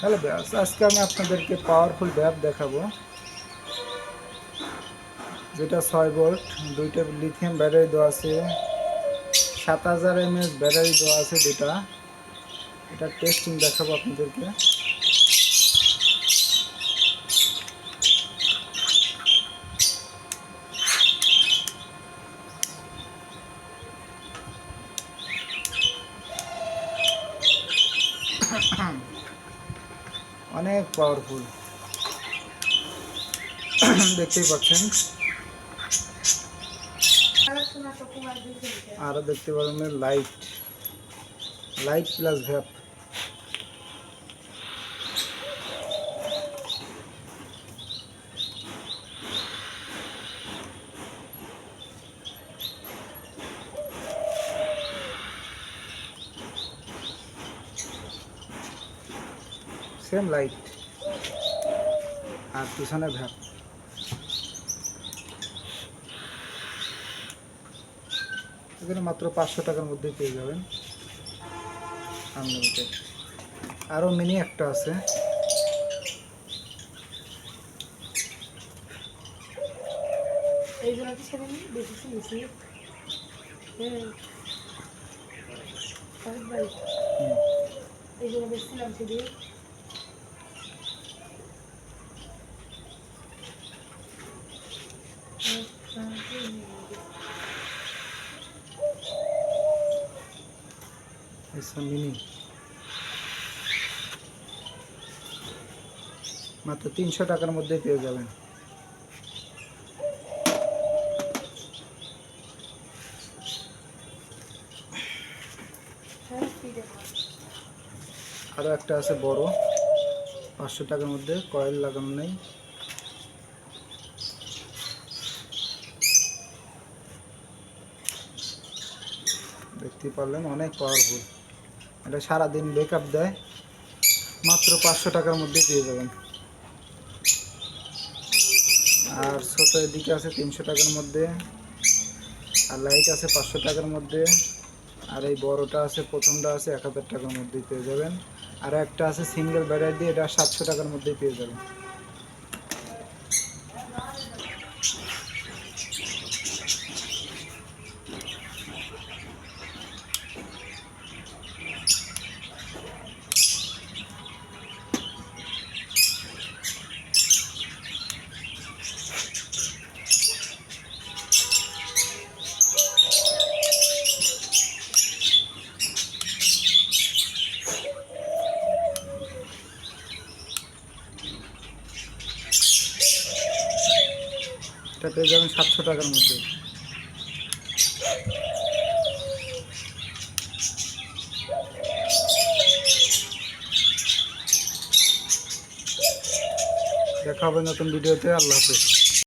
Hello ব্যাস, আজকে আমি আপনাদেরকে পাওয়ারফুল ব্যাপ দেখাবো। যেটা ছয় ভোল্ট দুইটা লিথিয়াম ব্যাটারি দেওয়া আছে, সাত হাজার এমএস ব্যাটারি দেওয়া আছে যেটা। এটা টেস্টিং দেখাবো আপনাদেরকে। অনেক পাওয়ারফুল দেখতেই পাচ্ছেন। আরও দেখতে পাবেন light light plus vape same light আর পিছনে ভ্যাপ এখানে মাত্র পাঁচশো টাকার মধ্যেই পেয়ে যাবেন। আনলিমিটেড আরও মিনি একটা আছে। এইগুলো কি সেদিন বেশি শুনেছি হ্যাঁ। শরৎ ভাই হুম। এইগুলো বেশছিলাম সেদিন আচ্ছা মিনি মাত্র তিনশো টাকার মধ্যে পেয়ে যাবেন হ্যাঁ ঠিক আছে আরও একটা আছে বড় পাঁচশো টাকার মধ্যে কয়েল লাগানো নেই দেখতে পারলেন অনেক পাওয়ারফুল এটা সারাদিন বেকআপ দেয়। মাত্র পাঁচশো টাকার মধ্যে পেয়ে যাবেন। আর ছোট এদিকে আছে তিনশো টাকার মধ্যে। আর লাইট আছে পাঁচশো টাকার মধ্যে। আর এই বড়টা আছে, প্রথমটা আছে এক হাজার টাকার মধ্যেই পেয়ে যাবেন। আর একটা আছে সিঙ্গেল ব্যাটারি দিয়ে এটা সাতশো টাকার মধ্যেই পেয়ে যাবেন। এটা পেয়ে যাবেন সাতশো টাকার মধ্যে। দেখা হবে নতুন ভিডিওতে। আল্লাহ হাফেজ।